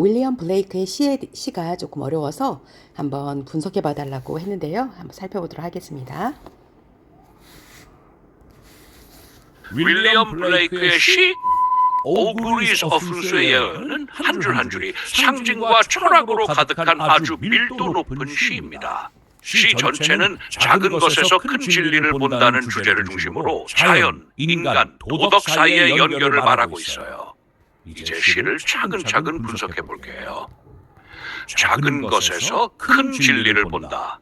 윌리엄 블레이크의 시의, 시가 조금 어려워서 한번 분석해 봐 달라고 했는데요. 한번 살펴보도록 하겠습니다. 윌리엄 블레이크의 시 오구리스 어fun스의 예언은 한 줄 한 줄이 상징과 철학으로 가득한 아주 밀도 높은 시입니다. 시 전체는 작은 것에서 큰 진리를 본다는 주제를 중심으로 자연, 인간, 도덕 사이의 연결을 말하고 있어요. 이제 시를 차근차근 분석해 볼게요. 작은 것에서 큰 진리를 본다.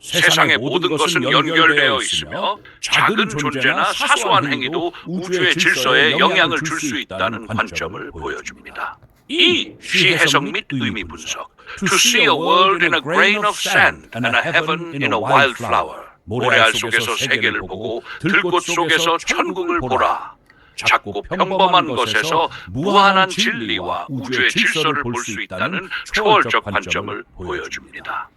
세상의 모든 것은 연결되어 있으며 작은 존재나 사소한 행위도 우주의 질서에 영향을 줄 수 있다는 관점을 보여줍니다. 이 시 해석 및 의미 분석. To see a world in a grain of sand and a heaven in a wildflower. 모래알 속에서 세계를 보고 들꽃 속에서 천국을 보라. 작고 평범한 것에서 무한한 진리와 우주의 질서를 볼 수 있다는 초월적 관점을 보여줍니다.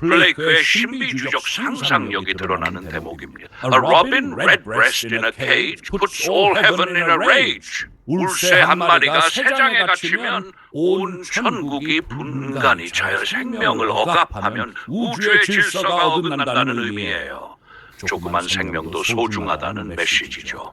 블레이크의 신비주적 상상력이 드러나는 대목입니다. A robin redbreast in a cage puts all heaven in a rage. 울새 한 마리가 새장에 갇히면 온 천국이 분간이 자연 생명을 억압하면 우주의 질서가 어긋난다는 의미예요. 조그만 생명도 소중하다는 메시지죠.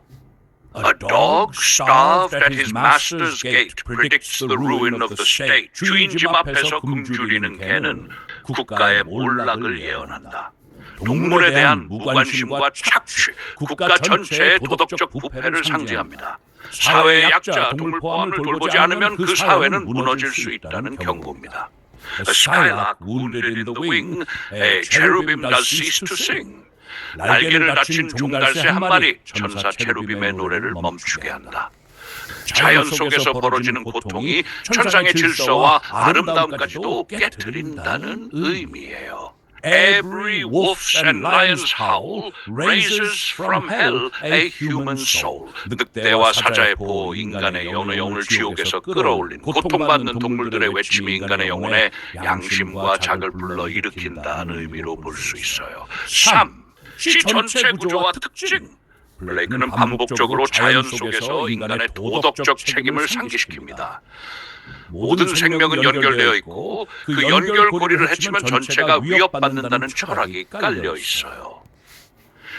A dog starved at his master's gate predicts the ruin of the state. 주인 집 앞에서 굶주리는 개는 국가의 몰락을 예언한다. 동물에 대한 무관심과 착취, 국가 전체의 도덕적 부패를 상징합니다. 사회의 약자, 동물 포함을 돌보지 않으면 그 사회는 무너질 수 있다는 경고입니다. A skylark wounded in the wing, a cherubim does cease to sing. 날개를 다친 종달새 한 마리 천사 체루빔의 노래를 멈추게 한다. 자연 속에서 벌어지는 고통이 천상의 질서와 아름다움까지도 깨뜨린다는 의미예요. Every wolf's and lion's howl raises from hell a human soul. 늑대와 사자의 보호, 인간의 영의 영을 지옥에서 끌어올린 고통받는 동물들의 외침이 인간의 영혼에 양심과 작을 불러 일으킨다는 의미로 볼 수 있어요. 3. 시 전체 구조와 특징. 블레이크는 반복적으로 자연 속에서 인간의 도덕적 책임을 상기시킵니다. 모든 생명은 연결되어 있고 그 연결고리를 해치면 전체가 위협받는다는 철학이 깔려 있어요.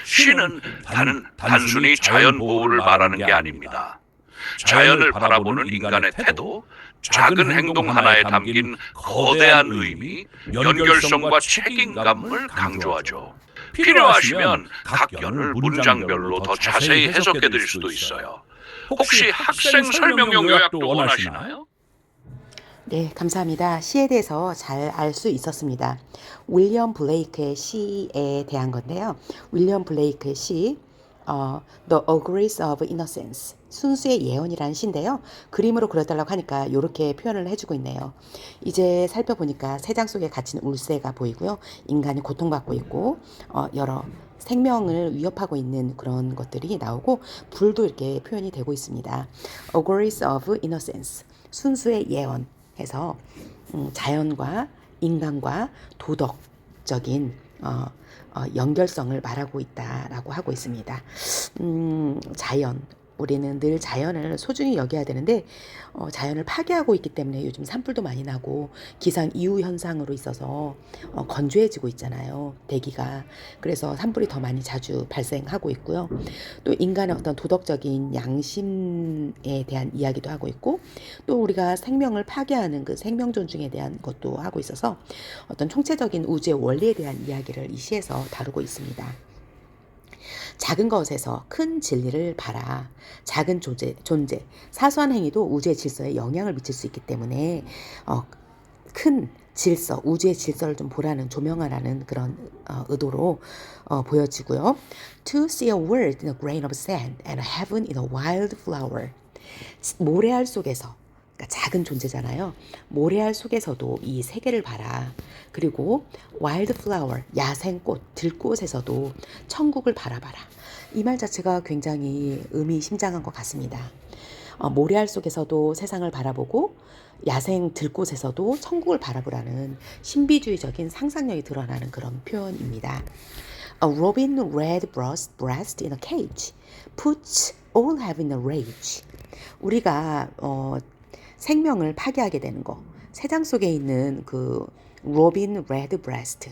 시는 단, 단순히 자연 보호를 말하는 게 아닙니다. 자연을 바라보는 인간의 태도, 작은 행동 하나에 담긴 거대한 의미, 연결성과 책임감을 강조하죠. 필요하시면 각 견을 문장별로 더 자세히 해석해 드릴 수도 있어요. 혹시 학생 설명용 요약도 원하시나요? 네, 감사합니다. 시에 대해서 잘 알 수 있었습니다. 윌리엄 블레이크의 시에 대한 건데요. 윌리엄 블레이크의 시, 어, The Auguries of Innocence, 순수의 예언이라는 시인데요. 그림으로 그려달라고 하니까 이렇게 표현을 해주고 있네요. 이제 살펴보니까 새장 속에 갇힌 울새가 보이고요. 인간이 고통받고 있고 어, 여러 생명을 위협하고 있는 그런 것들이 나오고 불도 이렇게 표현이 되고 있습니다. Auguries of Innocence, 순수의 예언 해서 음, 자연과 인간과 도덕적인 어, 어, 연결성을 말하고 있다라고 하고 있습니다. 음, 자연 우리는 늘 자연을 소중히 여겨야 되는데 어, 자연을 파괴하고 있기 때문에 요즘 산불도 많이 나고 기상 이후 현상으로 있어서 어, 건조해지고 있잖아요 대기가 그래서 산불이 더 많이 자주 발생하고 있고요 또 인간의 어떤 도덕적인 양심에 대한 이야기도 하고 있고 또 우리가 생명을 파괴하는 그 생명 존중에 대한 것도 하고 있어서 어떤 총체적인 우주의 원리에 대한 이야기를 이 시에서 다루고 있습니다. 작은 것에서 큰 진리를 봐라. 작은 존재, 존재, 사소한 행위도 우주의 질서에 영향을 미칠 수 있기 때문에 어, 큰 질서, 우주의 질서를 좀 보라는 조명하라는 그런 어, 의도로 어, 보여지고요. To see a world in a grain of sand and a heaven in a wild flower. 모래알 속에서 그러니까 작은 존재잖아요. 모래알 속에서도 이 세계를 봐라. 그리고 와일드 플라워, 야생꽃, 들꽃에서도 천국을 바라봐라. 이 말 자체가 굉장히 의미심장한 것 같습니다. 어, 모래알 속에서도 세상을 바라보고 야생 들꽃에서도 천국을 바라보라는 신비주의적인 상상력이 드러나는 그런 표현입니다. A robin red breast, breast in a cage puts all heaven in a rage. 우리가 어, 생명을 파괴하게 되는 거. 새장 속에 있는 그 로빈 레드 브레스트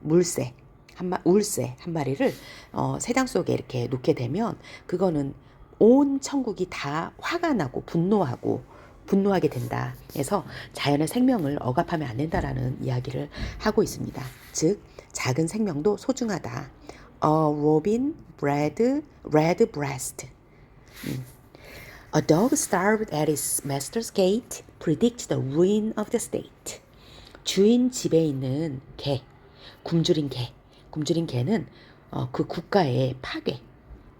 물새 한 마, 울새 한 마리를 어, 새장 속에 이렇게 놓게 되면 그거는 온 천국이 다 화가 나고 분노하고 분노하게 된다. 그래서 자연의 생명을 억압하면 안 된다라는 이야기를 하고 있습니다. 즉 작은 생명도 소중하다. 어, 로빈 브레드 레드 브레스트 A dog starved at its master's gate predicts the ruin of the state. 주인 집에 있는 개, 굶주린 개, 굶주린 개는 어, 그 국가의 파괴,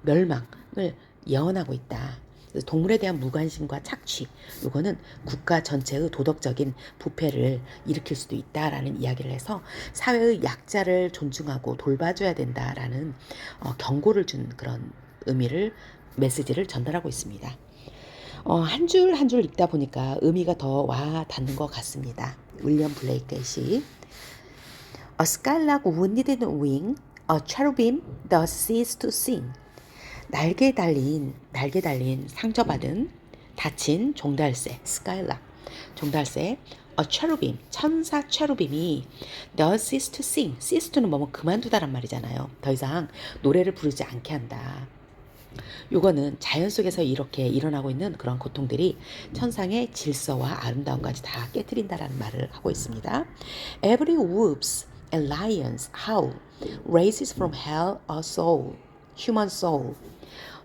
멸망을 예언하고 있다. 동물에 대한 무관심과 착취, 이거는 국가 전체의 도덕적인 부패를 일으킬 수도 있다라는 이야기를 해서 사회의 약자를 존중하고 돌봐줘야 된다라는 어, 경고를 준 그런 의미를 메시지를 전달하고 있습니다. 어, 한줄 한 줄 읽다 보니까 의미가 더 와 닿는 것 같습니다. 윌리엄 블레이크의 시 A skylark wounded wing, a cherubim thus ceased to sing. 날개 달린 날개 달린 상처받은 다친 종달새 스카일락 종달새 a cherubim 천사 체루빔이 thus ceased to sing cease to는 뭐뭐 그만두다란 말이잖아요. 더 이상 노래를 부르지 않게 한다. 요거는 자연 속에서 이렇게 일어나고 있는 그런 고통들이 천상의 질서와 아름다움까지 다 깨뜨린다라는 말을 하고 있습니다. Every wolves and lions howl raises from hell a soul, human soul.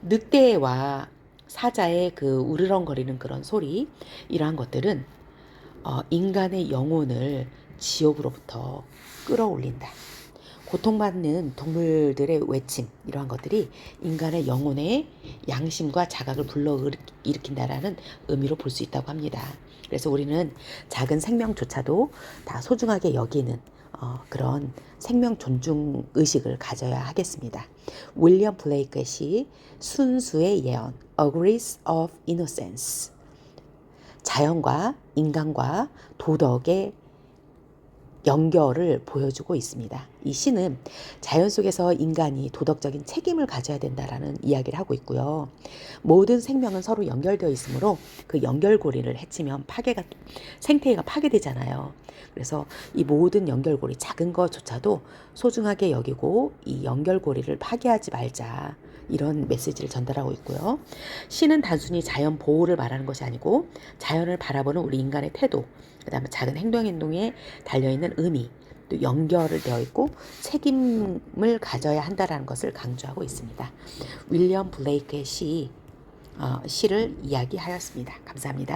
늑대와 사자의 그 우르렁거리는 그런 소리 이러한 것들은 어, 인간의 영혼을 지옥으로부터 끌어올린다. 고통받는 동물들의 외침 이러한 것들이 인간의 영혼의 양심과 자각을 불러일으킨다라는 의미로 볼 수 있다고 합니다. 그래서 우리는 작은 생명조차도 다 소중하게 여기는 어, 그런 생명 존중 의식을 가져야 하겠습니다. 윌리엄 블레이크의 시 순수의 예언 A Grace of Innocence 자연과 인간과 도덕의 연결을 보여주고 있습니다. 이 시는 자연 속에서 인간이 도덕적인 책임을 가져야 된다라는 이야기를 하고 있고요. 모든 생명은 서로 연결되어 있으므로 그 연결고리를 해치면 파괴가 생태계가 파괴되잖아요. 그래서 이 모든 연결고리 작은 것조차도 소중하게 여기고 이 연결고리를 파괴하지 말자. 이런 메시지를 전달하고 있고요. 시는 단순히 자연 보호를 말하는 것이 아니고 자연을 바라보는 우리 인간의 태도, 그다음에 작은 행동 행동에 달려 있는 의미, 또 연결을 되어 있고 책임을 가져야 한다라는 것을 강조하고 있습니다. 윌리엄 블레이크의 시 어, 시를 이야기하였습니다. 감사합니다.